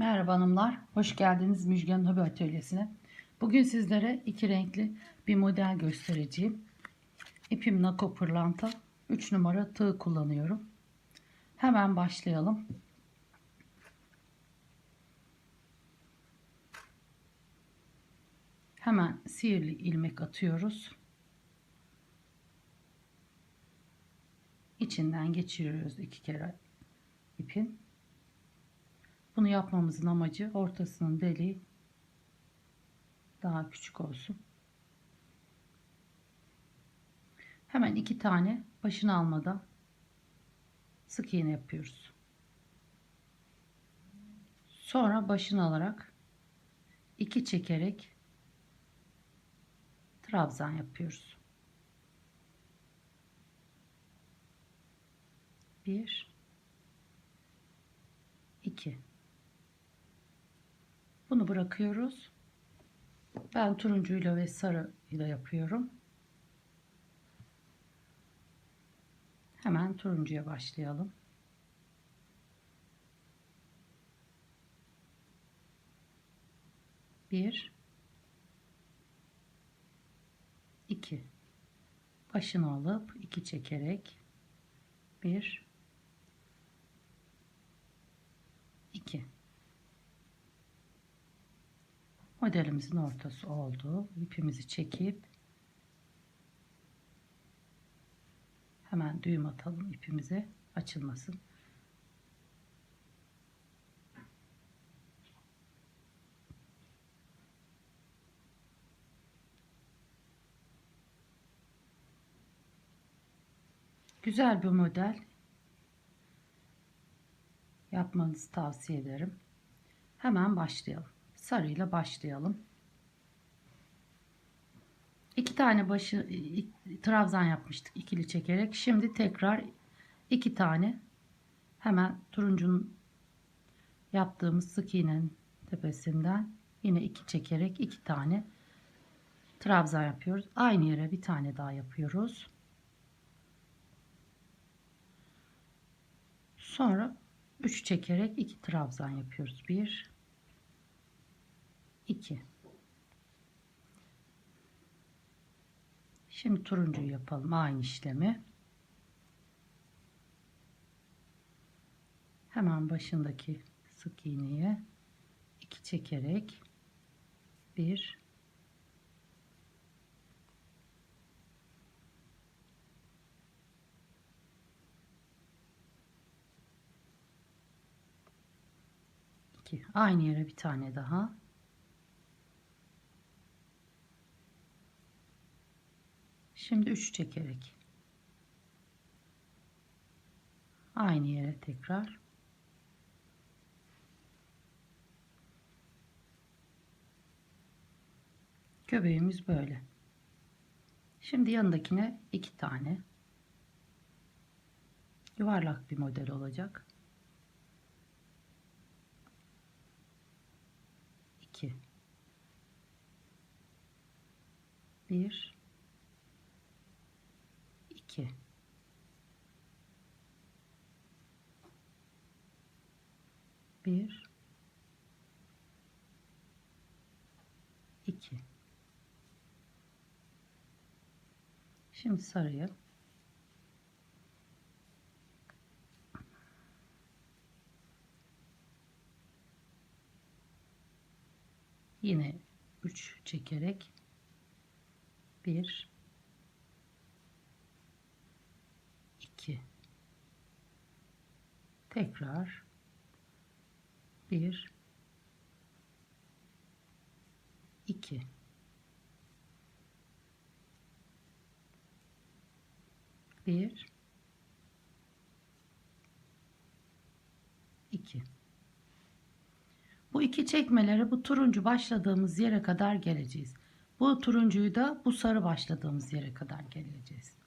Merhaba hanımlar, hoş geldiniz Müjgan Hobi Atölyesi'ne. Bugün sizlere iki renkli bir model göstereceğim. İpim Nako Pırlanta, 3 numara tığ kullanıyorum. Hemen başlayalım. Hemen sihirli ilmek atıyoruz. İçinden geçiriyoruz iki kere ipin. Bunu yapmamızın amacı ortasının deliği daha küçük olsun. Hemen iki tane başını almadan sık iğne yapıyoruz. Sonra başını alarak iki çekerek trabzan yapıyoruz. Bir, iki. Bunu bırakıyoruz. Ben turuncuyla ve sarıyla yapıyorum. Hemen turuncuya başlayalım. Bir, iki. Başını alıp iki çekerek bir, iki. Modelimizin ortası oldu. İpimizi çekip hemen düğüm atalım ipimize açılmasın. Güzel bir model. Yapmanızı tavsiye ederim. Hemen başlayalım. Sarıyla başlayalım. İki tane başı trabzan yapmıştık ikili çekerek. Şimdi tekrar iki tane hemen turuncunun yaptığımız sık iğnenin tepesinden yine iki çekerek iki tane trabzan yapıyoruz. Aynı yere bir tane daha yapıyoruz. Sonra 3 çekerek 2 trabzan yapıyoruz. 1 2 Şimdi turuncuyu yapalım aynı işlemi. Hemen başındaki sık iğneye 2 çekerek 1 2 aynı yere bir tane daha şimdi 3 çekerek. Aynı yere tekrar. Göbeğimiz böyle. Şimdi yanındakine iki tane yuvarlak bir model olacak. 2 1 2 1 2 Şimdi sarıyı. Yine 3 çekerek 1 2 tekrar 1 2 1 2 bu iki çekmeleri bu turuncu başladığımız yere kadar geleceğiz. Bu turuncuyu da bu sarı başladığımız yere kadar geleceğiz.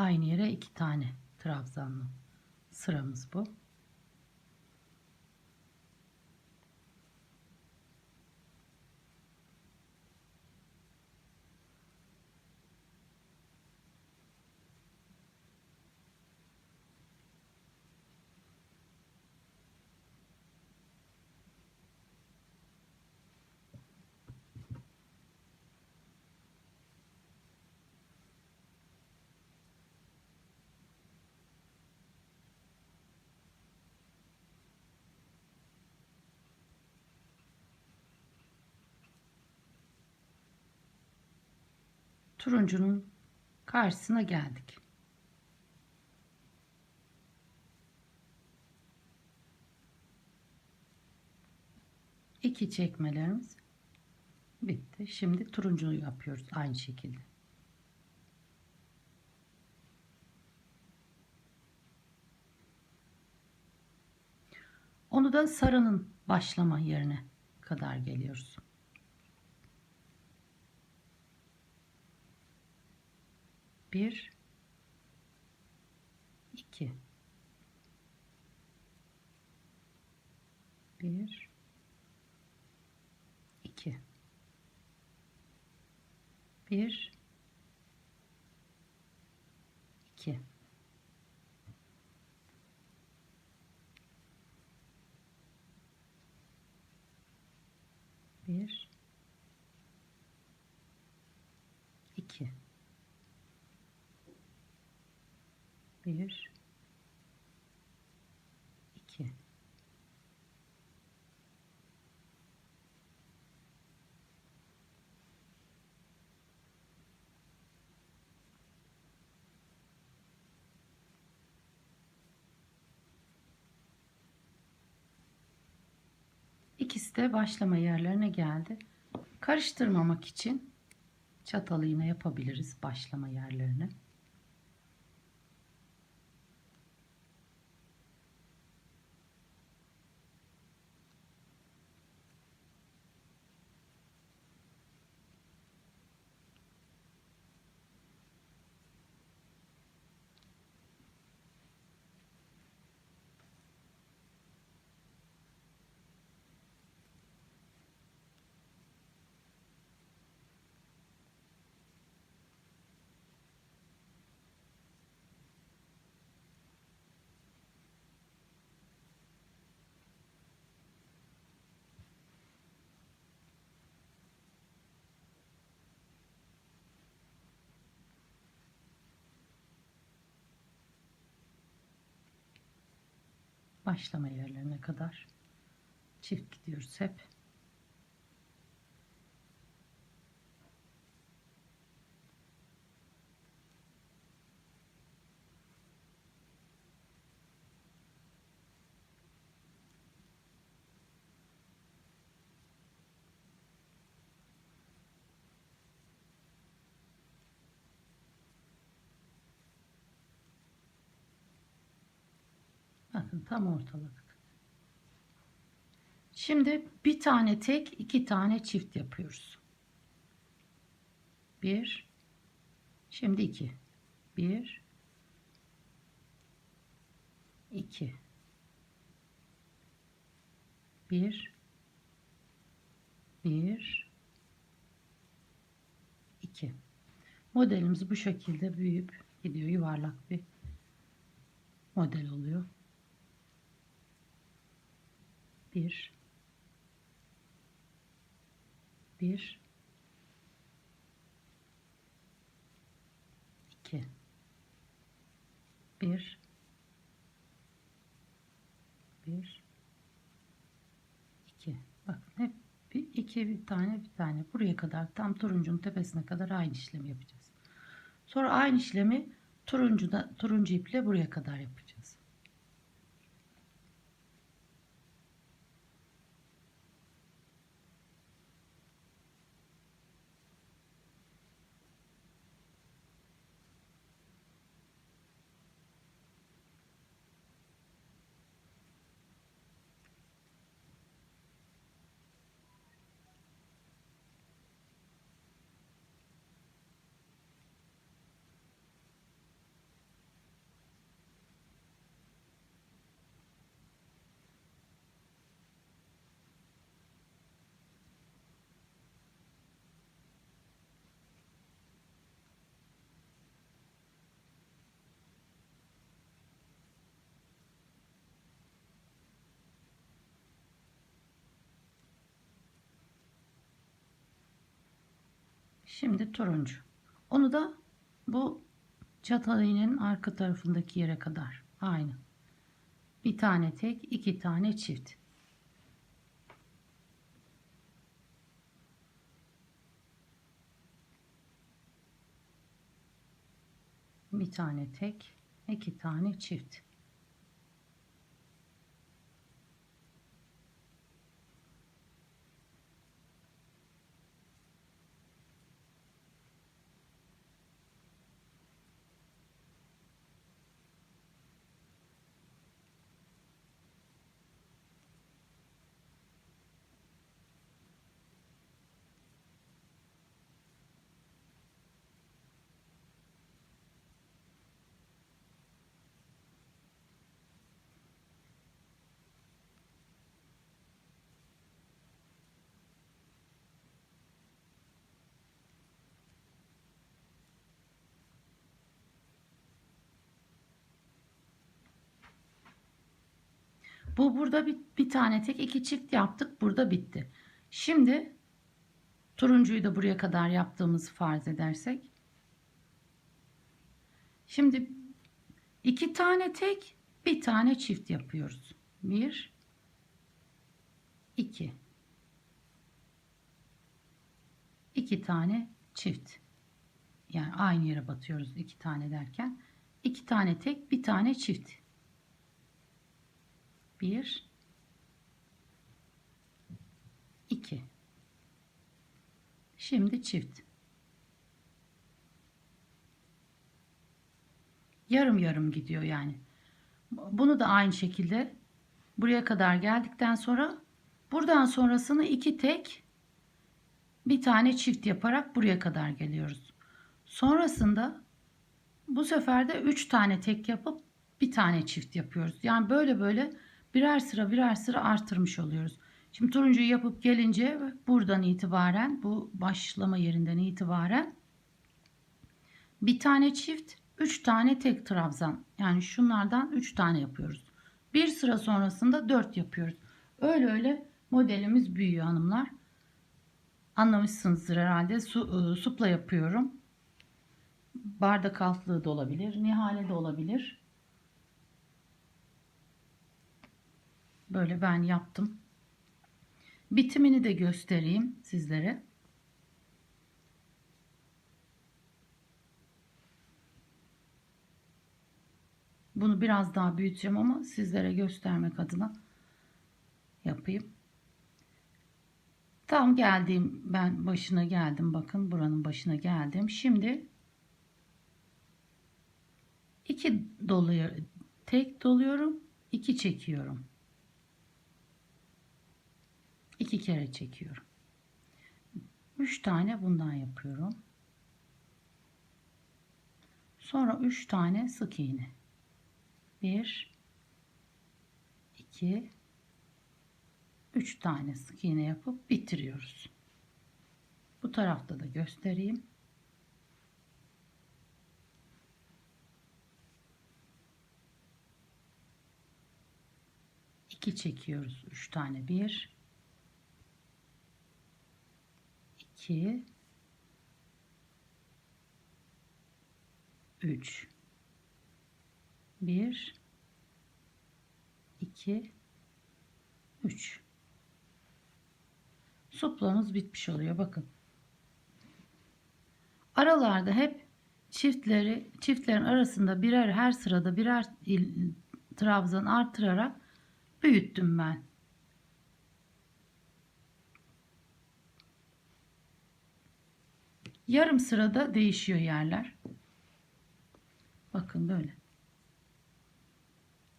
Aynı yere iki tane trabzanlı sıramız bu. Turuncunun karşısına geldik. İki çekmelerimiz bitti. Şimdi turuncuyu yapıyoruz aynı şekilde. Onu da sarının başlama yerine kadar geliyoruz. Bir, iki, bir, iki, bir, iki. Bir, iki, bir, iki, İkisi de başlama yerlerine geldi. Karıştırmamak için çatal iğne yapabiliriz başlama yerlerine. Başlama yerlerine kadar çift gidiyoruz hep. Bakın tam ortaladık. Şimdi bir tane tek, iki tane çift yapıyoruz. Bir, şimdi iki. Bir, iki. Bir, bir, iki. Modelimiz bu şekilde büyüyüp gidiyor. Yuvarlak bir model oluyor. Bir, bir, iki, bir, bir, iki. Bakın hep bir iki bir tane bir tane buraya kadar tam turuncunun tepesine kadar aynı işlemi yapacağız. Sonra aynı işlemi turuncuda turuncu iple buraya kadar yapacağız. Şimdi turuncu. Onu da bu çatal iğnenin arka tarafındaki yere kadar. Aynı. Bir tane tek, iki tane çift. Bir tane tek, iki tane çift. Bu burada bir, bir tane tek iki çift yaptık. Burada bitti. Şimdi turuncuyu da buraya kadar yaptığımızı farz edersek. Şimdi iki tane tek bir tane çift yapıyoruz. Bir iki iki tane çift. Yani aynı yere batıyoruz iki tane derken. iki tane tek bir tane çift. Bir, iki. Şimdi çift. Yarım yarım gidiyor yani. Bunu da aynı şekilde buraya kadar geldikten sonra buradan sonrasını iki tek bir tane çift yaparak buraya kadar geliyoruz. Sonrasında bu sefer de üç tane tek yapıp bir tane çift yapıyoruz. Yani böyle böyle birer sıra birer sıra artırmış oluyoruz. Şimdi turuncuyu yapıp gelince buradan itibaren bu başlama yerinden itibaren bir tane çift, üç tane tek trabzan. Yani şunlardan üç tane yapıyoruz. Bir sıra sonrasında dört yapıyoruz. Öyle öyle modelimiz büyüyor hanımlar. Anlamışsınızdır herhalde. Su, e, supla yapıyorum. Bardak altlığı da olabilir. Nihale de olabilir. Böyle ben yaptım. Bitimini de göstereyim sizlere. Bunu biraz daha büyüteceğim ama sizlere göstermek adına yapayım. Tam geldiğim ben başına geldim. Bakın buranın başına geldim. Şimdi iki doluyor. Tek doluyorum. iki çekiyorum. İki kere çekiyorum. Üç tane bundan yapıyorum. Sonra üç tane sık iğne. Bir, iki, üç tane sık iğne yapıp bitiriyoruz. Bu tarafta da göstereyim. İki çekiyoruz. Üç tane bir, 2 3 1 2 3 suplamız bitmiş oluyor bakın. Aralarda hep çiftleri çiftlerin arasında birer her sırada birer il, trabzan artırarak büyüttüm ben Yarım sırada değişiyor yerler. Bakın böyle.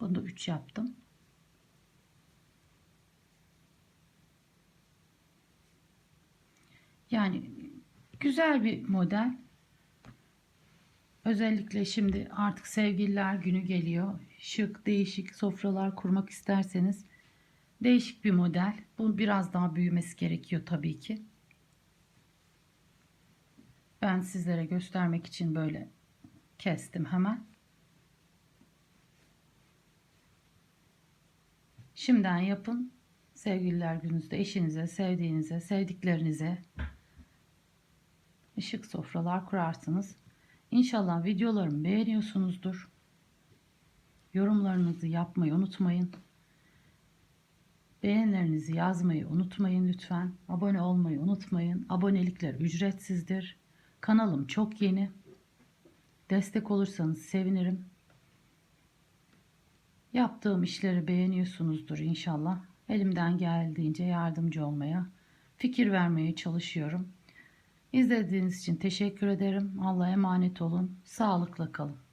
Bunu da 3 yaptım. Yani güzel bir model. Özellikle şimdi artık sevgililer günü geliyor. Şık, değişik sofralar kurmak isterseniz değişik bir model. Bu biraz daha büyümesi gerekiyor tabii ki. Ben sizlere göstermek için böyle kestim hemen. Şimdiden yapın. Sevgililer gününüzde eşinize, sevdiğinize, sevdiklerinize ışık sofralar kurarsınız. İnşallah videolarımı beğeniyorsunuzdur. Yorumlarınızı yapmayı unutmayın. Beğenilerinizi yazmayı unutmayın lütfen. Abone olmayı unutmayın. Abonelikler ücretsizdir. Kanalım çok yeni. destek olursanız sevinirim. Yaptığım işleri beğeniyorsunuzdur inşallah. Elimden geldiğince yardımcı olmaya, fikir vermeye çalışıyorum. İzlediğiniz için teşekkür ederim. Allah'a emanet olun. Sağlıkla kalın.